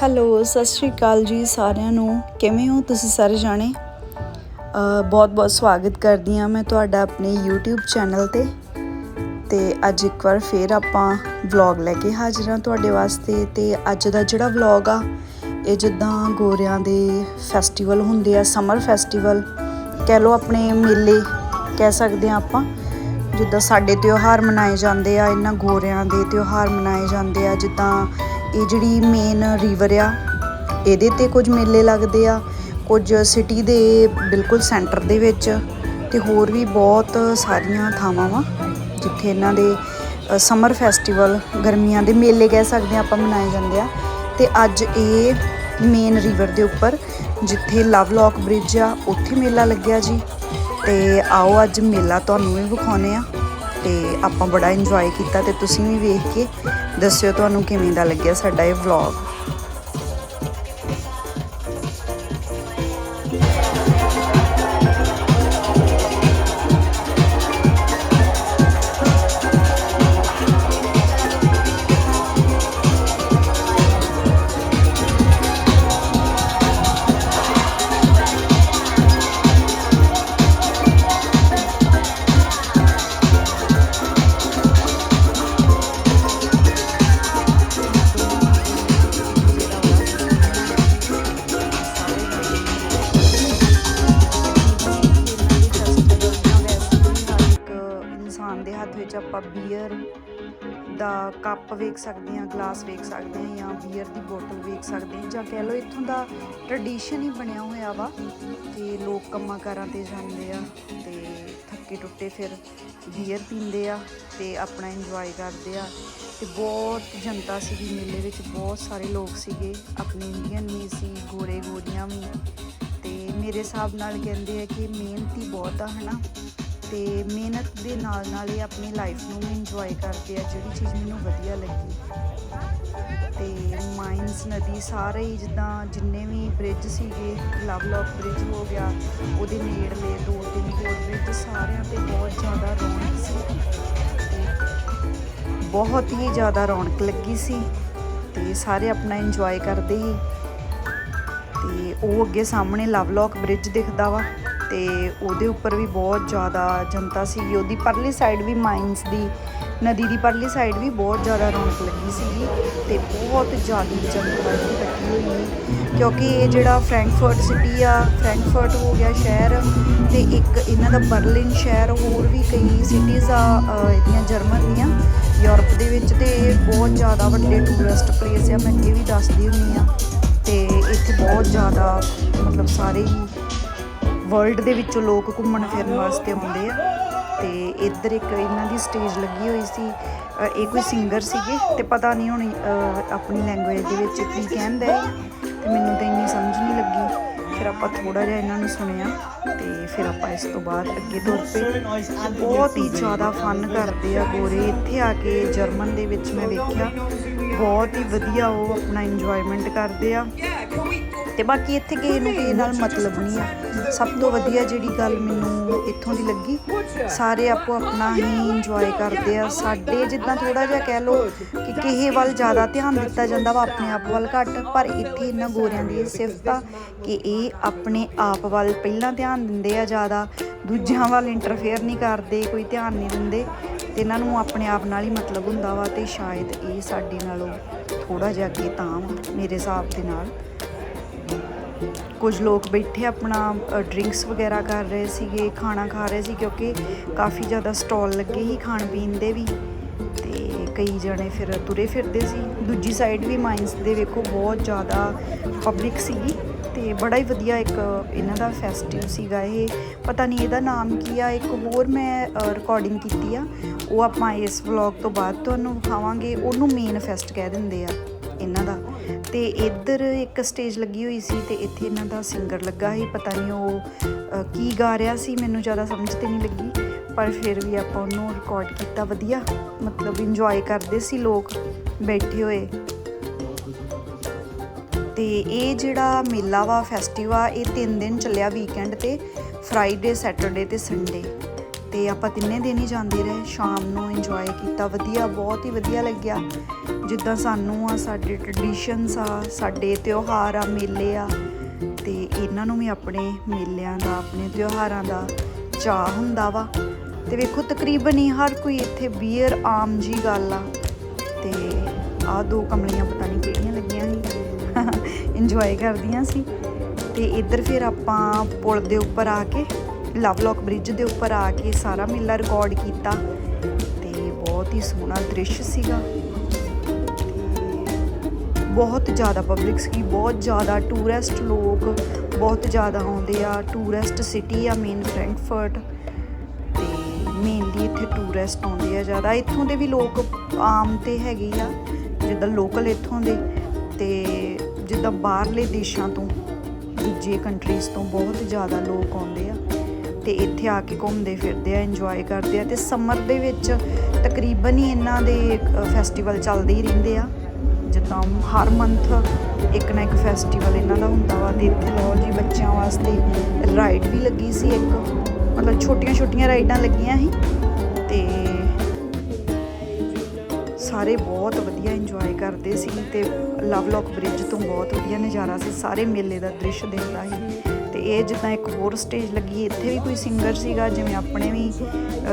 Hello, ਸਤਿ ਸ਼੍ਰੀ ਅਕਾਲ ਜੀ ਸਾਰਿਆਂ ਨੂੰ। ਕਿਵੇਂ ਹੋ ਤੁਸੀਂ ਸਾਰੇ ਜਾਣੇ? ਬਹੁਤ ਬਹੁਤ ਸਵਾਗਤ ਕਰਦੀ ਹਾਂ ਮੈਂ ਤੁਹਾਡਾ ਆਪਣੇ YouTube ਚੈਨਲ ਤੇ। ਤੇ ਅੱਜ ਇੱਕ ਵਾਰ ਫੇਰ ਆਪਾਂ ਵਲੌਗ ਲੈ ਕੇ ਹਾਜ਼ਰ ਹਾਂ ਤੁਹਾਡੇ ਵਾਸਤੇ। ਤੇ ਅੱਜ ਦਾ ਜਿਹੜਾ ਵਲੌਗ ਆ, ਇਹ ਜਿੱਦਾਂ ਗੋਰਿਆਂ ਦੇ ਫੈਸਟੀਵਲ ਹੁੰਦੇ ਆ ਸਮਰ ਫੈਸਟੀਵਲ ਕਹਿ ਲਓ ਆਪਣੇ ਮੇਲੇ ਕਹਿ ਸਕਦੇ ਆ ਆਪਾਂ। ਜਿੱਦਾਂ ਸਾਡੇ ਤਿਉਹਾਰ ਮਨਾਏ ਜਾਂਦੇ ਆ, ਇਹਨਾਂ ਗੋਰਿਆਂ ਦੇ ਤਿਉਹਾਰ ਮਨਾਏ ਜਾਂਦੇ ਆ, ਜਿੱਦਾਂ ਇਹ ਜਿਹੜੀ ਮੇਨ ਰਿਵਰ ਆ, ਇਹਦੇ ਤੇ ਕੁਝ ਮੇਲੇ ਲੱਗਦੇ ਆ, ਕੁਝ ਸਿਟੀ ਦੇ ਬਿਲਕੁਲ ਸੈਂਟਰ ਦੇ ਵਿੱਚ ਤੇ ਹੋਰ ਵੀ ਬਹੁਤ ਸਾਰੀਆਂ ਥਾਵਾਂ ਵਾ, ਜਿੱਥੇ ਇਹਨਾਂ ਦੇ ਸਮਰ ਫੈਸਟੀਵਲ ਗਰਮੀਆਂ ਦੇ ਮੇਲੇ ਕਹਿ ਸਕਦੇ ਆ ਆਪਾਂ ਮਨਾਏ ਜਾਂਦੇ ਆ। ਤੇ ਅੱਜ ਇਹ ਮੇਨ ਰਿਵਰ ਦੇ ਉੱਪਰ ਜਿੱਥੇ ਲਵਲੌਕ ਬ੍ਰਿਜ ਆ, ਉੱਥੇ ਮੇਲਾ ਲੱਗਿਆ ਜੀ। ਤੇ ਆਓ ਅੱਜ ਮੇਲਾ ਤੁਹਾਨੂੰ ਵੀ ਵਿਖਾਉਨੇ ਆ। ਤੇ ਆਪਾਂ ਬੜਾ ਇੰਜੋਏ ਕੀਤਾ ਤੇ ਤੁਸੀਂ ਵੀ ਵੇਖ ਕੇ ਦੱਸਿਓ ਤੁਹਾਨੂੰ ਕਿਵੇਂ ਦਾ ਲੱਗਿਆ ਸਾਡਾ ਇਹ ਵਲੌਗ ਦਾ ਕੱਪ ਵੇਖ ਸਕਦੇ ਹਾਂ, ਗਲਾਸ ਵੇਖ ਸਕਦੇ ਹਾਂ ਜਾਂ ਬੀਅਰ ਦੀ ਬੋਤਲ ਵੇਖ ਸਕਦੇ ਹਾਂ ਜਾਂ ਕਹਿ ਲਓ ਇੱਥੋਂ ਦਾ ਟ੍ਰੈਡੀਸ਼ਨ ਹੀ ਬਣਿਆ ਹੋਇਆ ਵਾ ਕਿ ਲੋਕ ਕੰਮਾਂ ਕਾਰਾਂ ਤੇ ਜਾਂਦੇ ਆ ਤੇ ਥੱਕੇ ਟੁੱਟੇ ਫਿਰ ਬੀਅਰ ਪੀਂਦੇ ਆ ਤੇ ਆਪਣਾ ਇੰਜੋਏ ਕਰਦੇ ਆ ਤੇ ਬਹੁਤ ਜਨਤਾ ਸੀਗੀ ਮੇਲੇ ਵਿੱਚ, ਬਹੁਤ ਸਾਰੇ ਲੋਕ ਸੀਗੇ, ਆਪਣੇ ਇੰਡੀਅਨ ਵੀ ਸੀ ਗੋਰੇ ਗੋਰੀਆਂ ਵੀ ਤੇ ਮੇਰੇ ਹਿਸਾਬ ਨਾਲ ਕਹਿੰਦੇ ਆ ਕਿ ਮਿਹਨਤੀ ਬਹੁਤ ਆ, ਹਨਾ। ਤੇ ਮਿਹਨਤ ਦੇ ਨਾਲ ਨਾਲ ਇਹ ਆਪਣੀ ਲਾਈਫ ਨੂੰ ਵੀ ਇੰਜੋਏ ਕਰਦੇ ਆ, ਜਿਹੜੀ ਚੀਜ਼ ਮੈਨੂੰ ਵਧੀਆ ਲੱਗੀ। ਤੇ ਮਾਈਨਸ ਨਦੀ ਸਾਰੇ ਹੀ ਜਿੱਦਾਂ ਜਿੰਨੇ ਵੀ ਬ੍ਰਿਜ ਸੀਗੇ ਲਵ ਲੌਕ ਬ੍ਰਿਜ ਹੋ ਗਿਆ, ਉਹਦੇ ਨੇੜਲੇ ਦੋ ਤਿੰਨ ਹੋਰ ਬ੍ਰਿਜ ਸਾਰਿਆਂ ਤੇ ਬਹੁਤ ਜ਼ਿਆਦਾ ਰੌਣਕ ਸੀ। ਤੇ ਬਹੁਤ ਹੀ ਜ਼ਿਆਦਾ ਰੌਣਕ ਲੱਗੀ ਸੀ ਤੇ ਸਾਰੇ ਆਪਣਾ ਇੰਜੋਏ ਕਰਦੇ ਸੀ। ਤੇ ਉਹ ਅੱਗੇ ਸਾਹਮਣੇ ਲਵ ਲੌਕ ਬ੍ਰਿਜ ਦਿਖਦਾ ਵਾ। ਤੇ ਉਹਦੇ ਉੱਪਰ ਵੀ ਬਹੁਤ ਜ਼ਿਆਦਾ ਜਨਤਾ ਸੀਗੀ। ਉਹਦੀ ਪਰਲੀ ਸਾਈਡ ਵੀ ਮਾਈਨਸ ਦੀ, ਨਦੀ ਦੀ ਪਰਲੀ ਸਾਈਡ ਵੀ ਬਹੁਤ ਜ਼ਿਆਦਾ ਰੌਣਕ ਲੱਗੀ ਸੀਗੀ ਤੇ ਬਹੁਤ ਜ਼ਿਆਦਾ ਜਨਤਾ ਇੱਥੇ ਇਕੱਠੀ ਹੋਈ ਕਿਉਂਕਿ ਇਹ ਜਿਹੜਾ ਫ੍ਰੈਂਕਫਰਟ ਸਿਟੀ ਆ, ਫ੍ਰੈਂਕਫਰਟ ਹੋ ਗਿਆ ਸ਼ਹਿਰ ਤੇ ਇੱਕ ਇਹਨਾਂ ਦਾ ਬਰਲਿਨ ਸ਼ਹਿਰ, ਹੋਰ ਵੀ ਕਈ ਸਿਟੀਜ਼ ਆ ਇਹਦੀਆਂ ਜਰਮਨ ਦੀਆਂ, ਯੂਰਪ ਦੇ ਵਿੱਚ ਤੇ ਇਹ ਬਹੁਤ ਜ਼ਿਆਦਾ ਵੱਡੇ ਟੂਰਿਸਟ ਪਲੇਸ ਆ, ਮੈਂ ਇਹ ਵੀ ਦੱਸਦੀ ਹੁੰਦੀ ਆ। ਤੇ ਇੱਥੇ ਬਹੁਤ ਜ਼ਿਆਦਾ ਮਤਲਬ ਸਾਰੇ ਹੀ ਵਰਲਡ ਦੇ ਵਿੱਚੋਂ ਲੋਕ ਘੁੰਮਣ ਫਿਰਨ ਵਾਸਤੇ ਆਉਂਦੇ ਆ। ਤੇ ਇੱਧਰ ਇੱਕ ਇਹਨਾਂ ਦੀ ਸਟੇਜ ਲੱਗੀ ਹੋਈ ਸੀ। ਇਹ ਕੋਈ ਸਿੰਗਰ ਸੀਗੇ ਤੇ ਪਤਾ ਨਹੀਂ ਹੁਣ ਆਪਣੀ ਲੈਂਗੁਏਜ ਦੇ ਵਿੱਚ ਕੀ ਕਹਿੰਦੇ ਆ ਤੇ ਮੈਨੂੰ ਤਾਂ ਇੰਨੀ ਸਮਝ ਨਹੀਂ ਲੱਗੀ। ਫਿਰ ਆਪਾਂ ਥੋੜਾ ਜਿਹਾ ਇਹਨਾਂ ਨੂੰ ਸੁਣਿਆ ਤੇ ਫਿਰ ਆਪਾਂ ਇਸ ਤੋਂ ਬਾਅਦ ਅੱਗੇ ਤੁਰ ਪਏ। ਬਹੁਤ ਹੀ ਜ਼ਿਆਦਾ ਫਨ ਕਰਦੇ ਆ ਗੋਰੇ। ਇੱਥੇ ਆ ਕੇ ਜਰਮਨ ਦੇ ਵਿੱਚ ਮੈਂ ਵੇਖਿਆ। ਬਹੁਤ ਹੀ ਵਧੀਆ ਉਹ ਆਪਣਾ ਇੰਜੋਇਮੈਂਟ ਕਰਦੇ ਆ। ਤੇ ਬਾਕੀ ਇੱਥੇ ਕਿਸੇ ਨੂੰ ਕਿਸੇ ਨਾਲ ਮਤਲਬ ਨਹੀਂ ਆ। ਸਭ ਤੋਂ ਵਧੀਆ ਜਿਹੜੀ ਗੱਲ ਮੈਨੂੰ ਇੱਥੋਂ ਦੀ ਲੱਗੀ। ਸਾਰੇ ਆਪੋ ਆਪਣਾ ਹੀ ਇੰਜੋਏ ਕਰਦੇ ਆ। ਸਾਡੇ ਜਿੱਦਾਂ ਥੋੜਾ ਜਿਹਾ ਕਹਿ ਲਓ ਕਿ ਕਿਸੇ ਵੱਲ ਜ਼ਿਆਦਾ ਧਿਆਨ ਦਿੱਤਾ ਜਾਂਦਾ ਵਾ ਆਪਣੇ ਆਪ ਵੱਲ ਘੱਟ। ਪਰ ਇੱਥੇ ਇਹਨਾਂ ਗੋਰਿਆਂ ਦੀ ਇਹ ਸਿਫਤ ਆ ਕਿ ਇਹ ਆਪਣੇ ਆਪ ਵੱਲ ਪਹਿਲਾਂ ਧਿਆਨ ਦਿੰਦੇ ਆ ਜ਼ਿਆਦਾ। ਦੂਜਿਆਂ ਵੱਲ ਇੰਟਰਫੇਅਰ ਨਹੀਂ ਕਰਦੇ ਕੋਈ ਧਿਆਨ ਨਹੀਂ ਦਿੰਦੇ। ਤੇ ਇਹਨਾਂ ਨੂੰ ਆਪਣੇ ਆਪ ਨਾਲ ਹੀ ਮਤਲਬ ਹੁੰਦਾ ਵਾ ਤੇ ਸ਼ਾਇਦ ਇਹ ਸਾਡੇ ਨਾਲੋਂ ਥੋੜਾ ਜਿਹਾ ਅੱਗੇ ਤਾਂ ਵਾ, ਮੇਰੇ ਹਿਸਾਬ ਦੇ ਨਾਲ ਕੁਝ ਲੋਕ ਬੈਠੇ ਆਪਣਾ ਡਰਿੰਕਸ ਵਗੈਰਾ ਕਰ ਰਹੇ ਸੀਗੇ, ਖਾਣਾ ਖਾ ਰਹੇ ਸੀ ਕਿਉਂਕਿ ਕਾਫੀ ਜ਼ਿਆਦਾ ਸਟਾਲ ਲੱਗੇ ਹੀ ਖਾਣ ਪੀਣ ਦੇ ਵੀ ਤੇ ਕਈ ਜਣੇ ਫਿਰ ਤੁਰੇ ਫਿਰਦੇ ਸੀ। ਦੂਜੀ ਸਾਈਡ ਵੀ ਮਾਈਨਸ ਦੇ ਵੇਖੋ ਬਹੁਤ ਜ਼ਿਆਦਾ ਪਬਲਿਕ ਸੀਗੀ ਤੇ ਬੜਾ ਹੀ ਵਧੀਆ ਇੱਕ ਇਹਨਾਂ ਦਾ ਫੈਸਟੀਵ ਸੀਗਾ ਇਹ। ਪਤਾ ਨਹੀਂ ਇਹਦਾ ਨਾਮ ਕੀ ਆ, ਇੱਕ ਹੋਰ ਮੈਂ ਰਿਕਾਰਡਿੰਗ ਕੀਤੀ ਆ, ਉਹ ਆਪਾਂ ਇਸ ਵਲੌਗ ਤੋਂ ਬਾਅਦ ਤੁਹਾਨੂੰ ਵਿਖਾਵਾਂਗੇ, ਉਹਨੂੰ ਮੇਨ ਫੈਸਟ ਕਹਿ ਦਿੰਦੇ ਆ, ਇਹਨਾਂ ਦਾ। ਤੇ ਇੱਧਰ ਇੱਕ ਸਟੇਜ ਲੱਗੀ ਹੋਈ ਸੀ ਤੇ ਇੱਥੇ ਇਹਨਾਂ ਦਾ ਸਿੰਗਰ ਲੱਗਾ ਸੀ। ਪਤਾ ਨਹੀਂ ਉਹ ਕੀ ਗਾ ਰਿਹਾ ਸੀ, ਮੈਨੂੰ ਜ਼ਿਆਦਾ ਸਮਝ ਤੇ ਨਹੀਂ ਲੱਗੀ। ਪਰ ਫਿਰ ਵੀ ਆਪਾਂ ਉਹਨੂੰ ਰਿਕਾਰਡ ਕੀਤਾ ਵਧੀਆ। ਮਤਲਬ ਇੰਜੋਏ ਕਰਦੇ ਸੀ ਲੋਕ ਬੈਠੇ ਹੋਏ। ਤੇ ਇਹ ਜਿਹੜਾ ਮੇਲਾ ਵਾ ਫੈਸਟੀਵਲ ਇਹ 3 ਦਿਨ ਚੱਲਿਆ ਵੀਕਐਂਡ ਤੇ ਫਰਾਈਡੇ ਸੈਟਰਡੇ ਤੇ ਸੰਡੇ ਤੇ ਆਪਾਂ ਤਿੰਨੇ ਦਿਨ ਹੀ ਜਾਂਦੇ ਰਹੇ, ਸ਼ਾਮ ਨੂੰ ਇੰਜੋਏ ਕੀਤਾ, ਵਧੀਆ, ਬਹੁਤ ਹੀ ਵਧੀਆ ਲੱਗਿਆ। ਜਿੱਦਾਂ ਸਾਨੂੰ ਆ, ਸਾਡੇ ਟ੍ਰੈਡੀਸ਼ਨਸ ਆ, ਸਾਡੇ ਤਿਉਹਾਰ ਆ, ਮੇਲੇ ਆ, ਤੇ ਇਹਨਾਂ ਨੂੰ ਵੀ ਆਪਣੇ ਮੇਲਿਆਂ ਦਾ, ਆਪਣੇ ਤਿਉਹਾਰਾਂ ਦਾ ਚਾਹ ਹੁੰਦਾ ਵਾ। ਤੇ ਵੇਖੋ, ਤਕਰੀਬਨ ਹੀ ਹਰ ਕੋਈ ਇੱਥੇ ਬੀਅਰ ਆਮ ਜੀ ਗੱਲ ਆ। ਤੇ ਆ ਦੋ ਕਮਲੀਆਂ ਪਤਾ ਨਹੀਂ ਕਿਹੜੀਆਂ ਲੱਗੀਆਂ ਸੀ। ਇੰਜੋਏ ਕਰਦੀਆਂ ਸੀ। ਤੇ ਇੱਧਰ ਫਿਰ ਆਪਾਂ ਪੁਲ ਦੇ ਉੱਪਰ ਆ ਕੇ ਲਵਲੌਕ ਬ੍ਰਿਜ ਦੇ ਉੱਪਰ ਆ ਕੇ ਸਾਰਾ ਮੇਲਾ ਰਿਕਾਰਡ ਕੀਤਾ ਤੇ ਬਹੁਤ ਹੀ ਸੋਹਣਾ ਦ੍ਰਿਸ਼ ਸੀਗਾ। ਤੇ ਬਹੁਤ ਜ਼ਿਆਦਾ ਪਬਲਿਕ ਸੀ ਬਹੁਤ ਜ਼ਿਆਦਾ ਟੂਰਿਸਟ ਲੋਕ, ਬਹੁਤ ਜ਼ਿਆਦਾ ਆਉਂਦੇ ਆ ਟੂਰਿਸਟ ਸਿਟੀ ਆ ਮੇਨ ਫ੍ਰੈਂਕਫਰਟ ਤੇ ਮੇਨਲੀ ਇੱਥੇ ਟੂਰਿਸਟ ਆਉਂਦੇ ਆ ਜ਼ਿਆਦਾ। ਇੱਥੋਂ ਦੇ ਵੀ ਲੋਕ ਆਮ ਤੇ ਹੈਗੇ ਆ, ਜਿੱਦਾਂ ਲੋਕਲ ਇੱਥੋਂ ਦੇ ਤੇ ਜਿੱਦਾਂ ਬਾਹਰਲੇ ਦੇਸ਼ਾਂ ਤੋਂ, ਦੂਜੇ ਕੰਟਰੀਜ਼ ਤੋਂ ਬਹੁਤ ਜ਼ਿਆਦਾ ਲੋਕ ਆਉਂਦੇ ਆ। ਤੇ ਇੱਥੇ ਆ ਕੇ ਘੁੰਮਦੇ ਫਿਰਦੇ ਆ ਇੰਜੋਏ ਕਰਦੇ ਆ ਤੇ ਸਮਰ ਦੇ ਵਿੱਚ ਤਕਰੀਬਨ ਹੀ ਇਹਨਾਂ ਦੇ ਫੈਸਟੀਵਲ ਚੱਲਦੇ ਹੀ ਰਹਿੰਦੇ ਆ। ਜਿੱਦਾਂ ਹਰ ਮੰਥ ਇੱਕ ਨਾ ਇੱਕ ਫੈਸਟੀਵਲ ਇਹਨਾਂ ਦਾ ਹੁੰਦਾ ਵਾ ਤੇ ਇੱਥੇ ਲਓ ਜੀ ਬੱਚਿਆਂ ਵਾਸਤੇ ਰਾਈਡ ਵੀ ਲੱਗੀ ਸੀ ਇੱਕ। ਮਤਲਬ ਛੋਟੀਆਂ ਛੋਟੀਆਂ ਰਾਈਡਾਂ ਲੱਗੀਆਂ ਸੀ ਤੇ ਸਾਰੇ ਬਹੁਤ ਵਧੀਆ ਇੰਜੋਏ ਕਰਦੇ ਸੀ ਤੇ ਲਵਲੌਕ ਬ੍ਰਿਜ ਤੋਂ ਬਹੁਤ ਵਧੀਆ ਨਜ਼ਾਰਾ ਸੀ। ਸਾਰੇ ਮੇਲੇ ਦਾ ਦ੍ਰਿਸ਼ ਦੇਖਦਾ ਸੀ। ਇਹ ਜਿੱਦਾਂ ਇੱਕ ਹੋਰ ਸਟੇਜ ਲੱਗੀ, ਇੱਥੇ ਵੀ ਕੋਈ ਸਿੰਗਰ ਸੀਗਾ, ਜਿਵੇਂ ਆਪਣੇ ਵੀ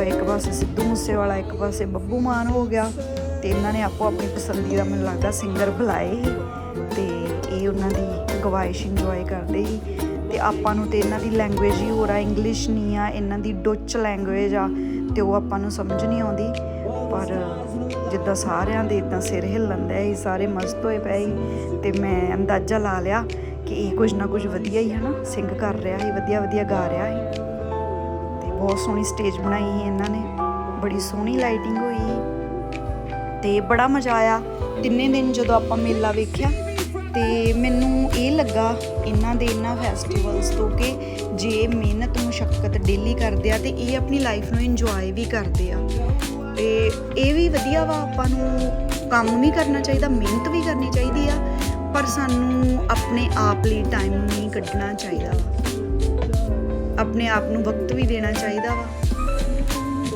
ਇੱਕ ਪਾਸੇ ਸਿੱਧੂ ਮੂਸੇਵਾਲਾ, ਇੱਕ ਪਾਸੇ ਬੱਬੂ ਮਾਨ ਹੋ ਗਿਆ, ਤੇ ਇਹਨਾਂ ਨੇ ਆਪੋ ਆਪਣੀ ਪਸੰਦੀਦਾ ਮੈਨੂੰ ਲੱਗਦਾ ਸਿੰਗਰ ਬੁਲਾਏ ਸੀ, ਤੇ ਇਹ ਉਹਨਾਂ ਦੀ ਗਵਾਇਸ਼ ਇੰਜੋਏ ਕਰਦੇ ਸੀ। ਤੇ ਆਪਾਂ ਨੂੰ ਤੇ ਇਹਨਾਂ ਦੀ ਲੈਂਗੁਏਜ ਹੀ ਹੋਰ ਆ ਇੰਗਲਿਸ਼ ਨਹੀਂ ਆ, ਇਹਨਾਂ ਦੀ ਡੁੱਚ ਲੈਂਗੁਏਜ ਆ, ਤੇ ਉਹ ਆਪਾਂ ਨੂੰ ਸਮਝ ਨਹੀਂ ਆਉਂਦੀ। ਪਰ ਜਿੱਦਾਂ ਸਾਰਿਆਂ ਦੇ ਇਦਾਂ ਸਿਰ ਹਿੱਲਣ ਦੇ ਸੀ, ਸਾਰੇ ਮਸਤ ਹੋਏ ਪਏ ਸੀ, ਤੇ ਮੈਂ ਅੰਦਾਜ਼ਾ ਲਾ ਲਿਆ ਕਿ ਇਹ ਕੁਝ ਨਾ ਕੁਝ ਵਧੀਆ ਹੀ ਹੈ ਨਾ ਸਿੰਗ ਕਰ ਰਿਹਾ ਹੈ ਵਧੀਆ ਵਧੀਆ ਗਾ ਰਿਹਾ ਹੈ ਤੇ ਬਹੁਤ ਸੋਹਣੀ ਸਟੇਜ ਬਣਾਈ ਸੀ ਇਹਨਾਂ ਨੇ, ਬੜੀ ਸੋਹਣੀ ਲਾਈਟਿੰਗ ਹੋਈ ਸੀ। ਤੇ ਬੜਾ ਮਜ਼ਾ ਆਇਆ, ਤਿੰਨੇ ਦਿਨ ਜਦੋਂ ਆਪਾਂ ਮੇਲਾ ਵੇਖਿਆ, ਤੇ ਮੈਨੂੰ ਇਹ ਲੱਗਾ ਇਹਨਾਂ ਦੇ ਇਹਨਾਂ ਫੈਸਟੀਵਲਸ ਤੋਂ ਕਿ ਜੇ ਮਿਹਨਤ ਮੁਸ਼ਕਲ ਡੇਲੀ ਕਰਦੇ ਆ, ਤੇ ਇਹ ਆਪਣੀ ਲਾਈਫ ਨੂੰ ਇੰਜੋਏ ਵੀ ਕਰਦੇ ਆ। ਤੇ ਇਹ ਵੀ ਵਧੀਆ ਵਾ, ਆਪਾਂ ਨੂੰ ਕੰਮ ਵੀ ਕਰਨਾ ਚਾਹੀਦਾ, ਮਿਹਨਤ ਵੀ ਕਰਨੀ ਚਾਹੀਦੀ ਆ ਪਰ ਸਾਨੂੰ ਆਪਣੇ ਆਪ ਲਈ ਟਾਈਮ ਨਹੀਂ ਕੱਢਣਾ ਚਾਹੀਦਾ। ਵਾ ਆਪਣੇ ਆਪ ਨੂੰ ਵਕਤ ਵੀ ਦੇਣਾ ਚਾਹੀਦਾ ਵਾ।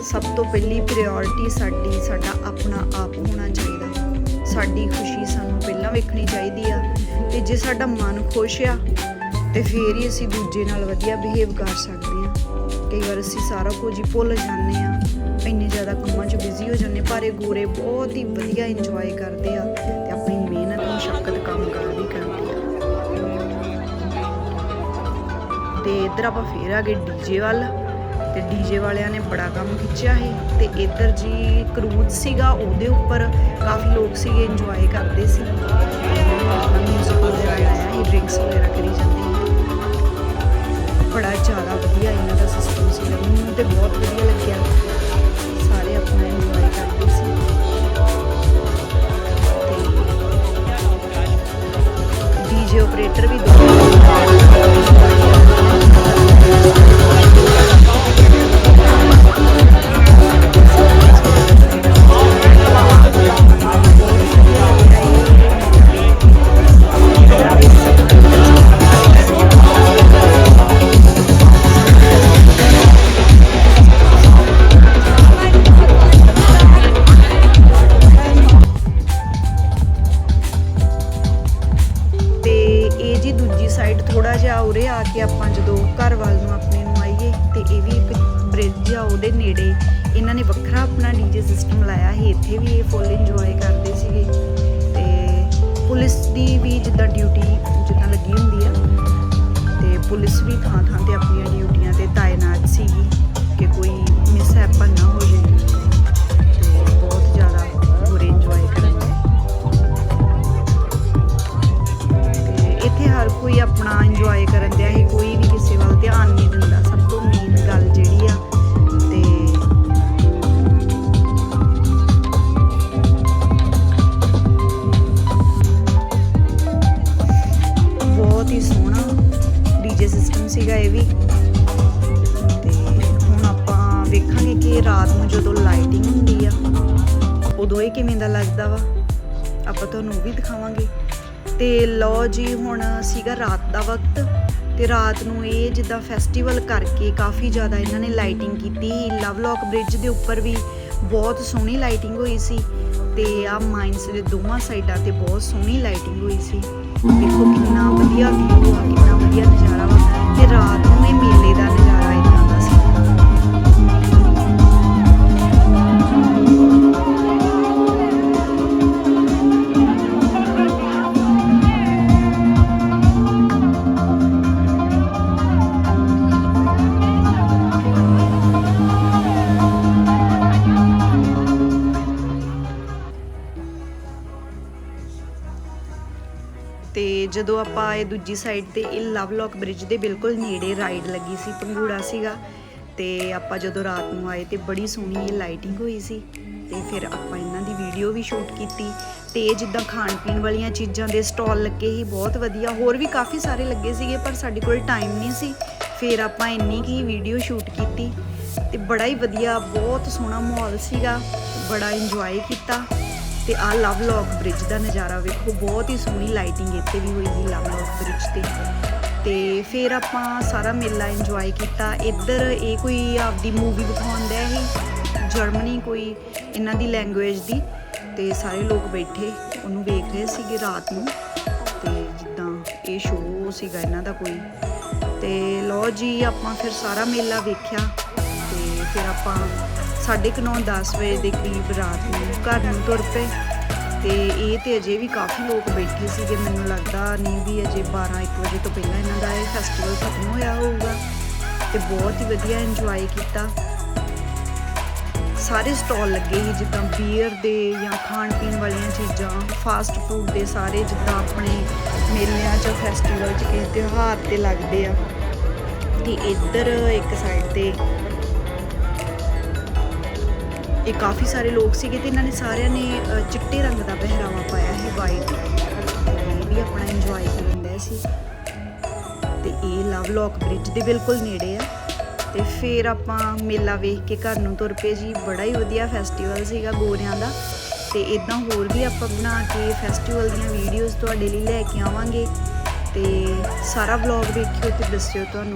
ਸਭ ਤੋਂ ਪਹਿਲੀ ਪ੍ਰਾਇੋਰਟੀ ਸਾਡੀ, ਸਾਡਾ ਆਪਣਾ ਆਪ ਹੋਣਾ ਚਾਹੀਦਾ। ਸਾਡੀ ਖੁਸ਼ੀ ਸਾਨੂੰ ਪਹਿਲਾਂ ਵੇਖਣੀ ਚਾਹੀਦੀ ਆ। ਤੇ ਜੇ ਸਾਡਾ ਮਨ ਖੁਸ਼ ਆ, ਤੇ ਫੇਰ ਹੀ ਅਸੀਂ ਦੂਜੇ ਨਾਲ ਵਧੀਆ ਬਿਹੇਵ ਕਰ ਸਕਦੇ ਆ। ਕਈ ਵਾਰ ਅਸੀਂ ਸਾਰਾ ਕੁਝ ਹੀ ਭੁੱਲ ਜਾਂਦੇ ਆ। ਇੰਨੇ ਜ਼ਿਆਦਾ ਕੰਮਾਂ 'ਚ ਬਿਜ਼ੀ ਹੋ ਜਾਂਦੇ ਪਰ ਇਹ ਗੋਰੇ ਬਹੁਤ ਹੀ ਵਧੀਆ ਇੰਜੋਏ ਕਰਦੇ ਆ। ਤੇ ਆਪਣੀ ਤੇ ਇੱਧਰ ਆਪਾਂ ਫੇਰ ਆ ਗਏ ਡੀਜੇ ਵੱਲ। ਤੇ ਡੀਜੇ ਵਾਲਿਆਂ ਨੇ ਬੜਾ ਕੰਮ ਖਿੱਚਿਆ ਸੀ। ਤੇ ਇੱਧਰ ਜੀ ਕਰੂਜ਼ ਸੀਗਾ, ਉਹਦੇ ਉੱਪਰ ਕਾਫੀ ਲੋਕ ਸੀਗੇ ਇੰਜੋਏ ਕਰਦੇ ਸੀ। ਮਿਊਜ਼ਿਕ ਵਗੈਰਾ ਲਾਇਆ ਸੀ ਡਰਿੰਕਸ ਵਗੈਰਾ ਕਰੀ ਜਾਂਦੇ ਸੀ। ਬੜਾ ਜ਼ਿਆਦਾ ਵਧੀਆ ਇਹਨਾਂ ਦਾ ਸਿਸਟਮ ਸੀ ਮੈਨੂੰ ਤੇ ਬਹੁਤ ਵਧੀਆ ਲੱਗਿਆ। ਸਾਰੇ ਆਪਣਾ ਇੰਜੋਏ ਕਰਦੇ ਸੀ। ਤੇ ਡੀਜੇ ਆਪਰੇਟਰ ਵੀ ਬ੍ਰਿਜ ਉਹਦੇ ਨੇੜੇ ਇਹਨਾਂ ਨੇ ਵੱਖਰਾ ਆਪਣਾ ਡੀਜੇ ਸਿਸਟਮ ਲਾਇਆ ਸੀ, ਇੱਥੇ ਵੀ ਇਹ ਫੁੱਲ ਇੰਜੋਏ ਕਰਦੇ ਸੀਗੇ। ਤੇ ਪੁਲਿਸ ਦੀ ਵੀ ਜਿੱਦਾਂ ਡਿਊਟੀ ਜਿੱਦਾਂ ਲੱਗੀ ਹੁੰਦੀ ਆ, ਤੇ ਪੁਲਿਸ ਵੀ ਥਾਂ ਥਾਂ ਤੇ ਆਪਣੀਆਂ ਡਿਊਟੀਆਂ ਤੇ ਤਾਇਨਾਤ ਸੀਗੀ ਕਿ ਕੋਈ ਮਿਸਹੈਪਨ ਨਾ ਹੋ ਜਾਵੇ ਤੇ ਬਹੁਤ ਜ਼ਿਆਦਾ ਬੁਰੇ ਇੰਜੋਏ ਕਰਦੇ। ਤੇ ਇੱਥੇ ਹਰ ਕੋਈ ਆਪਣਾ ਇੰਜੋਏ ਕਰਨ ਦਿਆ ਸੀ, ਕੋਈ ਵੀ ਕਿਸੇ ਵੱਲ ਧਿਆਨ ਨਹੀਂ ਦਿੰਦਾ। ਸਭ ਤੋਂ ਮੇਨ ਗੱਲ ਜਿਹੜੀ ਆ ਸੀਗਾ ਇਹ ਵੀ। ਤੇ ਹੁਣ ਆਪਾਂ ਵੇਖਾਂਗੇ ਕਿ ਰਾਤ ਨੂੰ ਜਦੋਂ ਲਾਈਟਿੰਗ ਹੁੰਦੀ ਆ, ਉਦੋਂ ਇਹ ਕਿਵੇਂ ਦਾ ਲੱਗਦਾ ਵਾ। ਆਪਾਂ ਤੁਹਾਨੂੰ ਉਹ ਵੀ ਦਿਖਾਵਾਂਗੇ। ਤੇ ਲਓ ਜੀ, ਹੁਣ ਸੀਗਾ ਰਾਤ ਦਾ ਵਕਤ ਤੇ ਰਾਤ ਨੂੰ ਇਹ ਜਿੱਦਾਂ ਫੈਸਟੀਵਲ ਕਰਕੇ ਕਾਫੀ ਜ਼ਿਆਦਾ ਇਹਨਾਂ ਨੇ ਲਾਈਟਿੰਗ ਕੀਤੀ। ਲਵ ਲੋਕ ਬ੍ਰਿਜ ਦੇ ਉੱਪਰ ਵੀ ਬਹੁਤ ਸੋਹਣੀ ਲਾਈਟਿੰਗ ਹੋਈ ਸੀ ਤੇ ਆ ਮਾਈਨਸ ਦੇ ਦੋਵਾਂ ਸਾਈਡਾਂ ਤੇ ਬਹੁਤ ਸੋਹਣੀ ਲਾਈਟਿੰਗ ਹੋਈ ਸੀ। ਦੇਖੋ ਕਿੰਨਾ ਵਧੀਆ ਵਿਊ ਆ, ਕਿੰਨਾ ਵਧੀਆ ਨਜ਼ਾਰਾ ਜਦੋਂ ਆਪਾਂ ਆਏ ਦੂਜੀ ਸਾਈਡ ਤੇ ਇਹ ਲਵਲੌਕ ਬ੍ਰਿਜ ਦੇ ਬਿਲਕੁਲ ਨੇੜੇ ਰਾਈਡ ਲੱਗੀ ਸੀ, ਪੰਗੂੜਾ ਸੀਗਾ। ਤੇ ਆਪਾਂ ਜਦੋਂ ਰਾਤ ਨੂੰ ਆਏ ਤੇ ਬੜੀ ਸੋਹਣੀ ਇਹ ਲਾਈਟਿੰਗ ਹੋਈ ਸੀ। ਤੇ ਫਿਰ ਆਪਾਂ ਇਹਨਾਂ ਦੀ ਵੀਡੀਓ ਵੀ ਸ਼ੂਟ ਕੀਤੀ। ਤੇ ਜਿੱਦਾਂ ਖਾਣ ਪੀਣ ਵਾਲੀਆਂ ਚੀਜ਼ਾਂ ਦੇ ਸਟਾਲ ਲੱਗੇ ਸੀ, ਬਹੁਤ ਵਧੀਆ। ਹੋਰ ਵੀ ਕਾਫੀ ਸਾਰੇ ਲੱਗੇ ਸੀਗੇ, ਪਰ ਸਾਡੇ ਕੋਲ ਟਾਈਮ ਨਹੀਂ ਸੀ। ਫਿਰ ਆਪਾਂ ਇੰਨੀ ਕੀ ਵੀਡੀਓ ਸ਼ੂਟ ਕੀਤੀ। ਤੇ ਬੜਾ ਹੀ ਵਧੀਆ, ਬਹੁਤ ਸੋਹਣਾ ਮਾਹੌਲ ਸੀਗਾ। ਬੜਾ ਇੰਜੋਏ ਕੀਤਾ। ਤੇ ਆ ਲਵ ਲੋਕ ਬ੍ਰਿਜ ਦਾ ਨਜ਼ਾਰਾ ਵੇਖੋ, ਬਹੁਤ ਹੀ ਸੋਹਣੀ ਲਾਈਟਿੰਗ ਇੱਥੇ ਵੀ ਹੋਈ ਸੀ ਲਵ ਲੋਕ ਬ੍ਰਿਜ ਤੇ। ਤੇ ਫਿਰ ਆਪਾਂ ਸਾਰਾ ਮੇਲਾ ਇੰਜੋਏ ਕੀਤਾ। ਇੱਧਰ ਇਹ ਕੋਈ ਆਪਦੀ ਮੂਵੀ ਵਿਖਾਉਂਦਾ ਹੈ ਜਰਮਨੀ ਕੋਈ ਇਹਨਾਂ ਦੀ ਲੈਂਗੁਏਜ ਦੀ। ਤੇ ਸਾਰੇ ਲੋਕ ਬੈਠੇ, ਉਹਨੂੰ ਵੇਖ ਰਹੇ ਸੀਗੇ ਰਾਤ ਨੂੰ। ਤੇ ਜਿੱਦਾਂ ਇਹ ਸ਼ੋਅ ਸੀਗਾ ਇਹਨਾਂ ਦਾ ਕੋਈ। ਤੇ ਲਓ ਜੀ, ਆਪਾਂ ਫਿਰ ਸਾਰਾ ਮੇਲਾ ਵੇਖਿਆ। ਫਿਰ ਆਪਾਂ 9:30 10 ਵਜੇ ਦੇ ਕਰੀਬ ਰਾਤ ਨੂੰ ਘਰ ਨੂੰ ਤੁਰ ਪਏ। ਤੇ ਇਹ ਤੇ ਅਜੇ ਵੀ ਕਾਫੀ ਲੋਕ ਬੈਠੇ ਸੀਗੇ, ਮੈਨੂੰ ਲੱਗਦਾ ਨਹੀਂ ਵੀ ਅਜੇ 12 1 ਵਜੇ ਤੋਂ ਪਹਿਲਾਂ ਇਹਨਾਂ ਦਾ ਇਹ ਫੈਸਟੀਵਲ ਖਤਮ ਹੋਇਆ ਹੋਊਗਾ। ਤੇ ਬਹੁਤ ਹੀ ਵਧੀਆ ਇੰਜੋਏ ਕੀਤਾ। ਸਾਰੇ ਸਟਾਲ ਲੱਗੇ ਸੀ, ਜਿੱਦਾਂ ਬੀਅਰ ਦੇ ਜਾਂ ਖਾਣ ਪੀਣ ਵਾਲੀਆਂ ਚੀਜ਼ਾਂ ਫਾਸਟ ਫੂਡ ਦੇ ਸਾਰੇ, ਜਿੱਦਾਂ ਆਪਣੇ ਮੇਲਿਆਂ 'ਚ ਫੈਸਟੀਵਲ 'ਚ ਕਿਸੇ ਤਿਉਹਾਰ ਤੇ ਲੱਗਦੇ ਆ। ਤੇ ਇੱਧਰ ਇੱਕ ਸਾਈਡ ਤੇ ਇਹ ਕਾਫੀ ਸਾਰੇ ਲੋਕ ਸੀਗੇ ਤੇ ਇਹਨਾਂ ਨੇ ਸਾਰਿਆਂ ਨੇ ਚਿੱਟੇ ਰੰਗ ਦਾ ਪਹਿਰਾਵਾ ਪਾਇਆ ਸੀ ਵਾਈਟ ਇਹ ਵੀ ਆਪਣਾ ਇੰਜੋਏ ਕਰਨ ਦੇ ਸੀ। ਤੇ ਇਹ ਲਵ ਲੋਕ ਬ੍ਰਿਜ ਦੇ ਬਿਲਕੁਲ ਨੇੜੇ ਆ। ਤੇ ਫਿਰ ਆਪਾਂ ਮੇਲਾ ਵੇਖ ਕੇ ਘਰ ਨੂੰ ਤੁਰ ਪਏ ਜੀ। ਬੜਾ ਹੀ ਵਧੀਆ ਫੈਸਟੀਵਲ ਸੀਗਾ ਗੋਰਿਆਂ ਦਾ। ਤੇ ਇਦਾਂ ਹੋਰ ਵੀ ਆਪਾਂ ਬਣਾ ਕੇ ਫੈਸਟੀਵਲ ਦੀਆਂ ਵੀਡੀਓਜ਼ ਤੁਹਾਡੇ ਲਈ ਲੈ ਕੇ ਆਵਾਂਗੇ। ਤੇ ਸਾਰਾ ਵਲੌਗ ਦੇਖਿਓ ਤੇ ਦੱਸਿਓ ਤੁਹਾਨੂੰ।